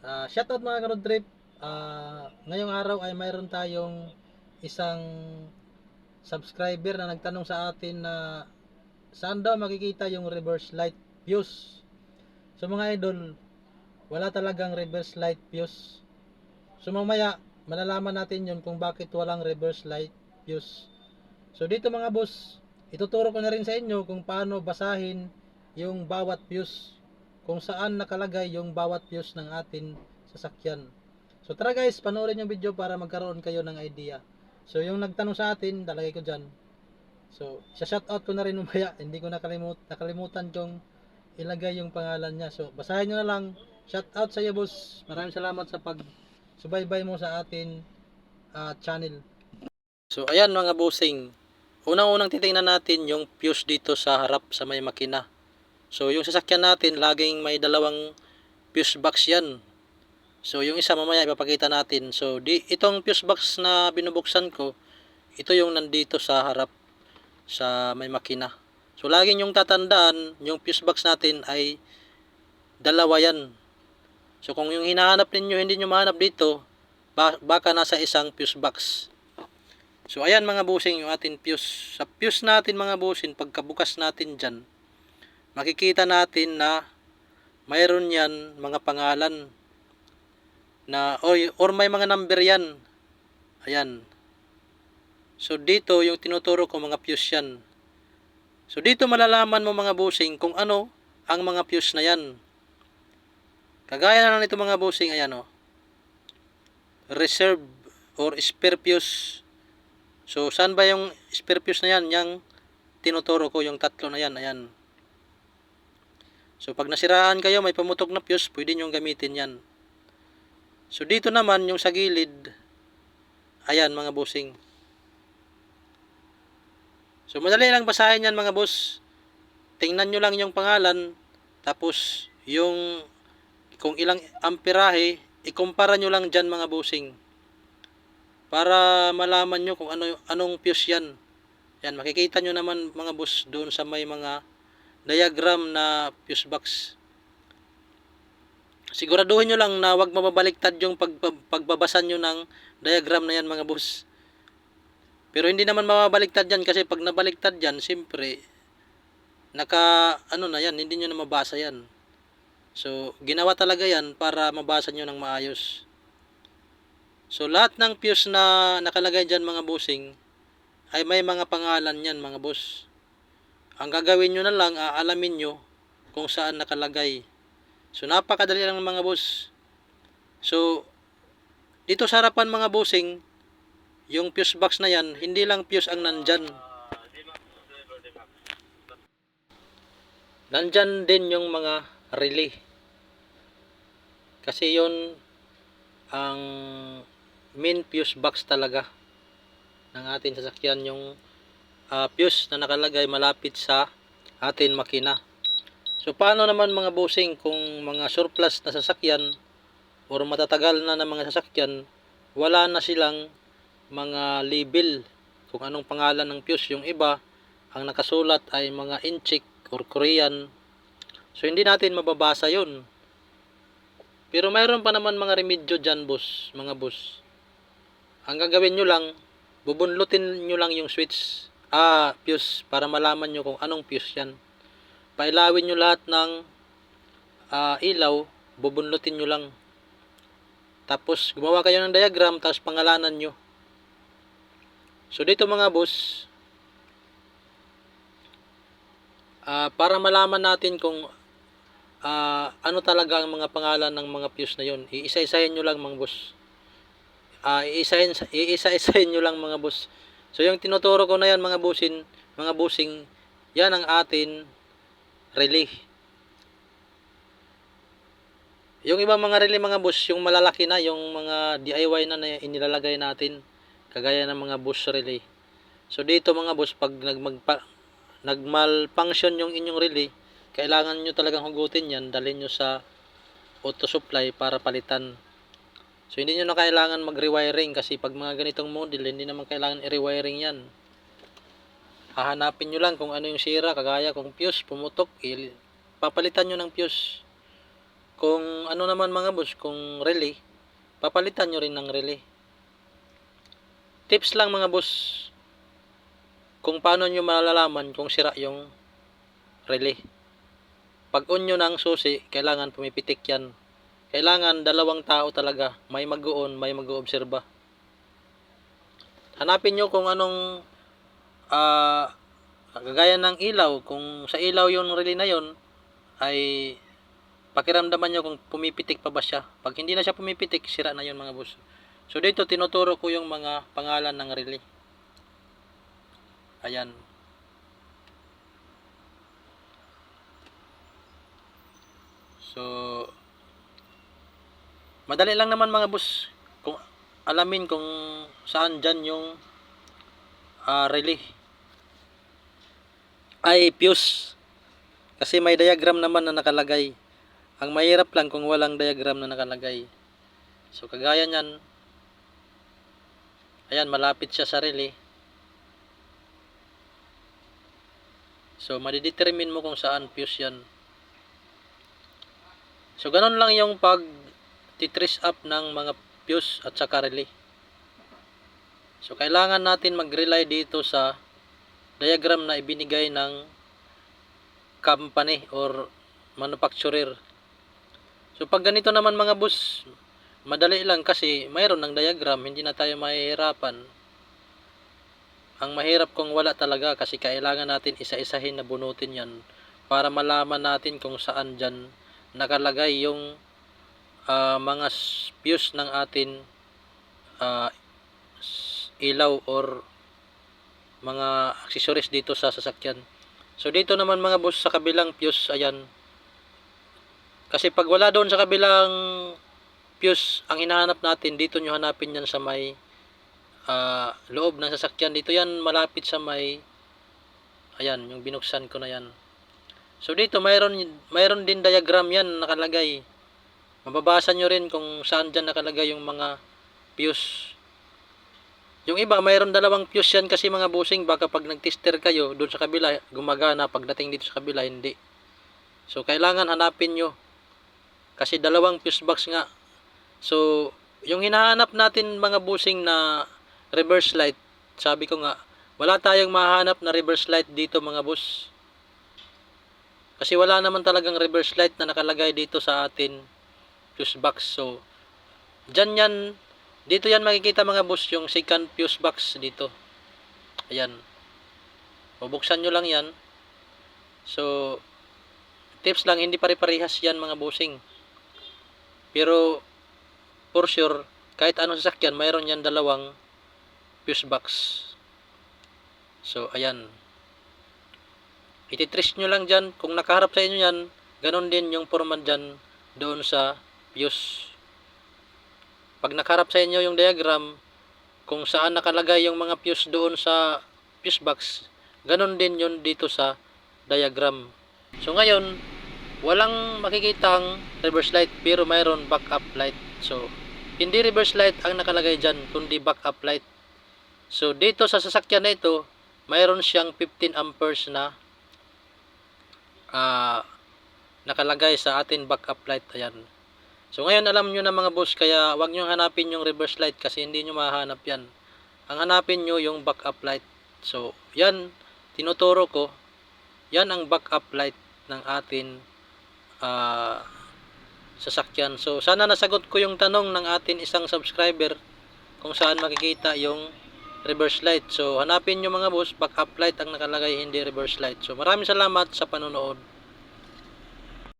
Ah, shoutout mga road trip. Ah, ngayong araw ay mayroon tayong isang subscriber na nagtanong sa atin na saan daw makikita yung reverse light fuse. So mga idol, wala talagang reverse light fuse. So mamaya malalaman natin yun kung bakit walang reverse light fuse. So dito mga boss, ituturo ko na rin sa inyo kung paano basahin yung bawat fuse kung saan nakalagay yung bawat fuse ng atin sasakyan. So tara guys, panoorin yung video para magkaroon kayo ng idea. So yung nagtanong sa atin, talagay ko dyan. So, sa shoutout ko na rin mamaya, hindi ko nakalimut, nakalimutan kong ilagay yung pangalan niya. So, basahin nyo na lang. Shoutout sa iyo boss. Maraming salamat sa pag subaybay mo sa atin ah, channel. So, ayan mga bossing. Unang-unang titingnan natin yung fuse dito sa harap sa may makina. So, yung sasakyan natin, laging may dalawang fuse box yan. So, yung isa mamaya ipapakita natin. So, di, itong fuse box na binubuksan ko, ito yung nandito sa harap sa may makina. So, laging yung tatandaan, yung fuse box natin ay dalawa yan. So, kung yung hinahanap ninyo, hindi nyo mahanap dito, ba- baka nasa isang fuse box. So, ayan mga busing yung ating fuse. Sa fuse natin mga busing, pagkabukas natin dyan, makikita natin na mayroon yan mga pangalan na oy, or may mga number yan. Ayan. So dito yung tinuturo ko mga fuse yan. So dito malalaman mo mga busing kung ano ang mga fuse na yan. Kagaya na lang nito mga busing ayan o. Reserve or spare fuse. So saan ba yung spare fuse na yan? Yang tinuturo ko yung tatlo na yan. Ayan. So pag nasiraan kayo may pamutok na fuse, pwede nyo gamitin yan. So dito naman yung sa gilid, ayan mga busing. So madali lang basahin yan mga boss. Tingnan nyo lang yung pangalan, tapos yung kung ilang amperahe, ikumpara nyo lang dyan mga busing. Para malaman nyo kung ano, anong fuse yan. Yan, makikita nyo naman mga boss doon sa may mga diagram na fuse box. Siguraduhin nyo lang na wag mababaliktad yung pag, pagbabasa nyo ng diagram na yan mga boss. Pero hindi naman mababaliktad yan kasi pag nabaliktad yan, siyempre, naka, ano na yan, hindi nyo na mabasa yan. So, ginawa talaga yan para mabasa nyo ng maayos. So, lahat ng fuse na nakalagay dyan mga bossing, ay may mga pangalan yan mga boss. Ang gagawin nyo na lang, aalamin nyo kung saan nakalagay. So, napakadali lang mga boss. So, dito sa harapan mga bossing, yung fuse box na yan, hindi lang fuse ang nandyan. Nandyan din yung mga relay. Kasi yon ang main fuse box talaga ng ating sasakyan yung ah, fuse na nakalagay malapit sa ating makina. So paano naman mga bossing kung mga surplus na sasakyan or matatagal na ng mga sasakyan, wala na silang mga label kung anong pangalan ng fuse. Yung iba, ang nakasulat ay mga inchik or Korean. So hindi natin mababasa yon. Pero mayroon pa naman mga remedyo dyan, boss, mga boss. Ang gagawin nyo lang, bubunlutin nyo lang yung switch, ah, fuse, para malaman nyo kung anong fuse yan. Pailawin nyo lahat ng ah, ilaw, bubunlutin nyo lang. Tapos, gumawa kayo ng diagram, tapos pangalanan nyo. So, dito mga boss, ah, para malaman natin kung ah, ano talaga ang mga pangalan ng mga fuse na yon, iisa-isahin nyo lang mga boss. Ah, iisa-isahin, iisa-isahin nyo lang mga boss. So, yung tinuturo ko na yan mga bussin, mga busing, yan ang atin relay. Yung ibang mga relay mga boss, yung malalaki na, yung mga DIY na na inilalagay natin, kagaya ng mga bus relay. So dito mga boss, pag nagmagpa, nagmalfunction yung inyong relay, kailangan nyo talagang hugutin yan, dalhin nyo sa auto supply para palitan. So hindi nyo na kailangan mag-rewiring kasi pag mga ganitong model, hindi naman kailangan i-rewiring yan. Hahanapin nyo lang kung ano yung sira, kagaya kung fuse, pumutok, papalitan nyo ng fuse. kung ano naman mga boss, kung relay, papalitan nyo rin ng relay. Tips lang mga boss, kung paano nyo malalaman kung sira yung relay. Pag on nyo ng susi, kailangan pumipitik yan. Kailangan dalawang tao talaga, may mag-on, may mag-oobserba. Hanapin nyo kung anong ah kagaya ng ilaw, kung sa ilaw yung relay na yon ay pakiramdaman nyo kung pumipitik pa ba siya. Pag hindi na siya pumipitik, sira na yun mga boss. So dito tinuturo ko yung mga pangalan ng relay. Ayan. So madali lang naman mga boss. Kung alamin kung saan dyan yung ah, relay. Ay fuse. Kasi may diagram naman na nakalagay. Ang mahirap lang kung walang diagram na nakalagay. So kagaya nyan ayan malapit siya sa relay. So madidetermine mo kung saan fuse yan. So ganun lang yung pag titrace up ng mga fuse at saka relay so kailangan natin mag-rely dito sa diagram na ibinigay ng company or manufacturer. So pag ganito naman mga boss, madali lang kasi mayroon ng diagram, hindi na tayo mahihirapan. Ang mahirap kung wala talaga kasi kailangan natin isa-isahin na bunutin yan para malaman natin kung saan dyan nakalagay yung ah, mga s- fuse ng atin s- ilaw or mga accessories dito sa sasakyan. So dito naman mga boss sa kabilang fuse, ayan. Kasi pag wala doon sa kabilang fuse, ang hinahanap natin, dito nyo hanapin yan sa may ah, loob ng sasakyan. Dito yan malapit sa may, ayan, yung binuksan ko na yan. So dito mayroon, mayroon din diagram yan nakalagay. Mababasa nyo rin kung saan dyan nakalagay yung mga fuse. Yung iba, mayroon dalawang fuse yan kasi mga busing. Baka pag nag-tester kayo, doon sa kabila, gumagana. Pagdating dito sa kabila, hindi. So, kailangan hanapin nyo. Kasi dalawang fuse box nga. So, yung hinahanap natin mga busing na reverse light, sabi ko nga, wala tayong mahanap na reverse light dito mga bus. Kasi wala naman talagang reverse light na nakalagay dito sa atin fuse box. So, dyan yan, dito yan makikita mga boss yung second fuse box dito. Ayan. Bubuksan nyo lang yan. So, tips lang, hindi pare-parehas yan mga bossing. Pero, for sure, kahit anong sasakyan, mayroon yan dalawang fuse box. So, ayan. Ititrace nyo lang dyan. Kung nakaharap sa inyo yan, ganon din yung format dyan doon sa fuse. Pag nakaharap sa inyo yung diagram, kung saan nakalagay yung mga fuse doon sa fuse box, ganon din yun dito sa diagram. So ngayon, walang makikitang reverse light pero mayroon backup light. So, hindi reverse light ang nakalagay dyan, kundi backup light. So, dito sa sasakyan na ito, mayroon siyang 15 amperes na ah nakalagay sa atin backup light. Ayan. So ngayon alam nyo na mga boss kaya wag nyo hanapin yung reverse light kasi hindi nyo mahanap yan. Ang hanapin nyo yung backup light. So yan tinuturo ko. Yan ang backup light ng atin ah, sasakyan. So sana nasagot ko yung tanong ng atin isang subscriber kung saan makikita yung reverse light. So hanapin nyo mga boss backup light ang nakalagay hindi reverse light. So maraming salamat sa panonood.